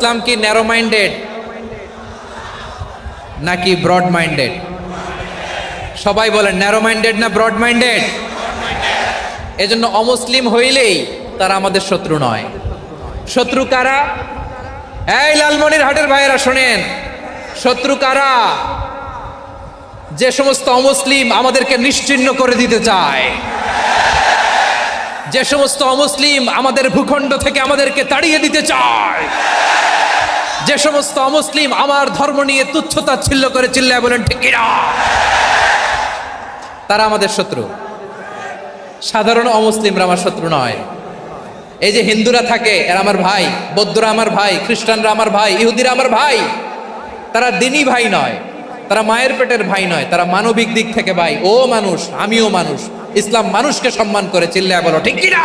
ইসলাম কি narrow minded নাকি broad minded সবাই বলেন ন্যারো মাইন্ডেড না ব্রড মাইন্ডেড এজন্য অমুসলিম হইলেই তারা আমাদের শত্রু নয়। শত্রু কারা? এই লালমনির হাটের ভাইয়েরা শোনেন, শত্রু কারা? যে সমস্ত অমুসলিম আমাদেরকে নিশ্চিহ্ন করে দিতে চায়। যে সমস্ত অমুসলিম আমাদের ভূখণ্ড থেকে আমাদেরকে তাড়িয়ে দিতে চায়। যে সমস্ত অমুসলিম আমার ধর্ম নিয়ে তুচ্ছতা ছিল্ল করে চিল্লায় বলেন, ঠিক তারা আমাদের শত্রু। সাধারণ অমুসলিমরা আমার শত্রু নয়। এই যে হিন্দুরা থাকে, এরা আমার ভাই, বৌদ্ধরা আমার ভাই, খ্রিস্টানরা আমার ভাই, ইহুদিরা আমার ভাই, তারা দিনই ভাই নয়, তারা মায়ের পেটের ভাই নয়, তারা মানবিক দিক থেকে ভাই। ও মানুষ, আমিও মানুষ। ইসলাম মানুষকে সম্মান করে চিল্লায় বলো, ঠিক কিনা?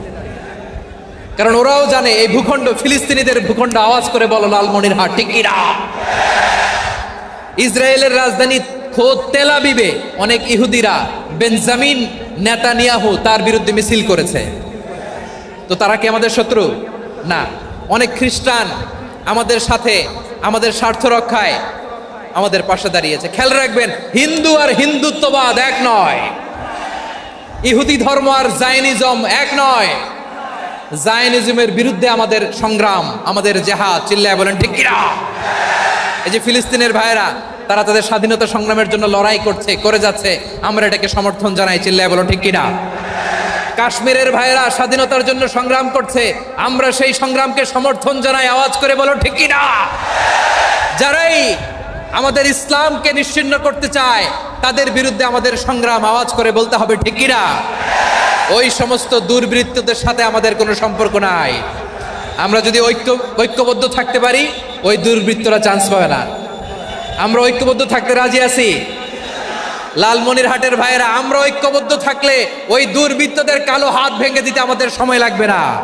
কারণ ওরাও জানে এই ভূখণ্ড ফিলিস্তিনিদের ভূখণ্ড আওয়াজ করে বলো লালমনির হাট টিকিরা ইসরায়েলের রাজধানী খোদ তেলাবিবে অনেক ইহুদিরা বেনজামিন নেতানিয়াহু তার বিরুদ্ধে মিছিল করেছে। তো তারা কি আমাদের শত্রু? না। অনেক খ্রিস্টান আমাদের সাথে, আমাদের স্বার্থ রক্ষায় আমাদের পাশে দাঁড়িয়েছে। খেয়াল রাখবেন, হিন্দু আর হিন্দুত্ববাদ এক নয়। ইহুদি ধর্ম আর জাইনিজম এক নয়। জায়নিজমের বিরুদ্ধে আমাদের সংগ্রাম, আমাদের জেহাদ, চিল্লায় বলেন, ঠিক কিনা? এই যে ফিলিস্তিনের ভাইয়েরা, তারা তাদের স্বাধীনতা সংগ্রামের জন্য লড়াই করছে, করে যাচ্ছে, আমরা এটাকে সমর্থন জানাই, চিল্লায় বলো ঠিক কিনা? কাশ্মীরের ভাইয়েরা স্বাধীনতার জন্য সংগ্রাম করছে, আমরা সেই সংগ্রামকে সমর্থন জানাই, আওয়াজ করে বলো, ঠিক কিনা? যারাই আমাদের ইসলামকে নিশ্চিন্ন করতে চায়, তাদের বিরুদ্ধে আমাদের সংগ্রাম, আওয়াজ করে বলতে হবে, ঠিক কিনা? ওই সমস্ত দুর্বৃত্তদের সাথে আমাদের কোনো সম্পর্ক নাই। আমরা যদি ঐক্য, ঐক্যবদ্ধ থাকতে পারি, ওই দুর্বৃত্তরা চান্স পাবে না। আমরা ঐক্যবদ্ধ থাকতে রাজি আছি? লালমনির হাটের ভাইয়েরা, আমরা ঐক্যবদ্ধ থাকলে ওই দুর্বৃত্তদের কালো হাত ভেঙে দিতে আমাদের সময় লাগবে না।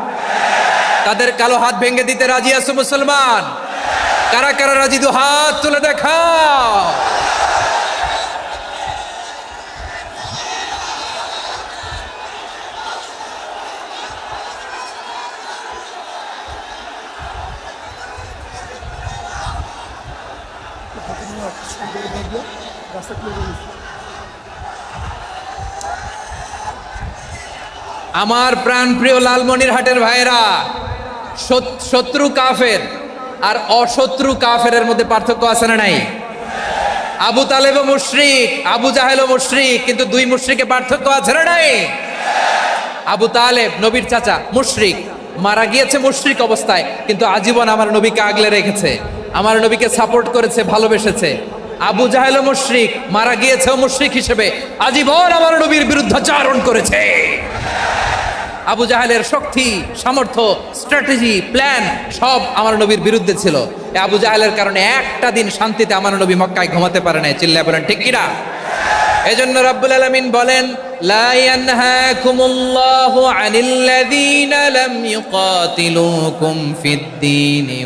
তাদের কালো হাত ভেঙে দিতে রাজি আছো মুসলমান? কারা কারা রাজি? দু হাত তুলে দেখাও। আমার প্রাণ প্রিয় লালমনির হাটের ভাইয়েরা শত্রু কাফের আর অশত্রু কাফের মধ্যে পার্থক্য আছে না নাই? আবু তালেব মুশরিক, আবু জাহেল মুশরিক, কিন্তু দুই মুশরিকে পার্থক্য আছে না নাই? আবু তালেব, নবীর চাচা, মুশরিক, মারা গিয়েছে মুশরিক অবস্থায়, কিন্তু আজীবন আমার নবীকে আগলে রেখেছে। আমার নবীকে সাপোর্ট করেছে, ভালোবেসেছে। আবু জাহেল মুশরিক, মারা গিয়েছে মুশরিক হিসেবে আজীবন আমার নবীর বিরুদ্ধাচারণ করেছে। আবু জাহেলের শক্তি, সামর্থ্য, স্ট্র্যাটেজি, প্ল্যান সব আমার নবীর বিরুদ্ধে ছিল। আবু জাহেলের কারণে একটা দিন শান্তিতে আমার নবী মক্কায় ঘুমাতে পারে না চিল্লা বলেন, ঠিক কিনা? এজন্য রব্বুল আলামিন বলেন, লা ইয়ানহাকুমুল্লাহু আনিল্লাযীনা লাম ইউকাতিলুকুম ফিদ-দীন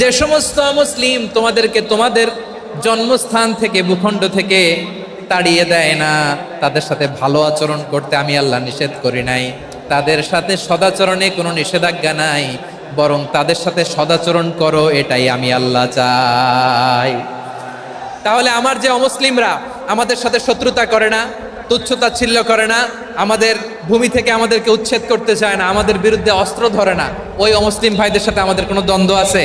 যে সমস্ত মুসলিম তোমাদেরকে তোমাদের জন্মস্থান থেকে, ভূখণ্ড থেকে তাড়িয়ে দেয় না, তাদের সাথে ভালো আচরণ করতে আমি আল্লাহ নিষেধ করি নাই। তাদের সাথে সদাচরণে কোনো নিষেধাজ্ঞা নাই, বরং তাদের সাথে সদাচরণ করো, এটাই আমি আল্লাহ চাই। তাহলে আমার যে অমুসলিমরা আমাদের সাথে শত্রুতা করে না, তুচ্ছতা তুচ্ছতাচ্ছিল্য করে না, আমাদের ভূমি থেকে আমাদেরকে উচ্ছেদ করতে চায় না, আমাদের বিরুদ্ধে অস্ত্র ধরে না, ওই অমুসলিম ভাইদের সাথে আমাদের কোনো দ্বন্দ্ব আছে?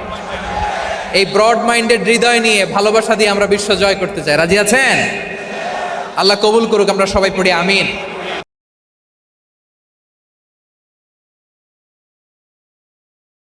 এই ব্রড মাইন্ডেড হৃদয় নিয়ে ভালোবাসা দিয়ে আমরা বিশ্ব জয় করতে চাই। রাজি আছেন? আল্লাহ কবুল করুক, আমরা সবাই পড়ি, আমিন।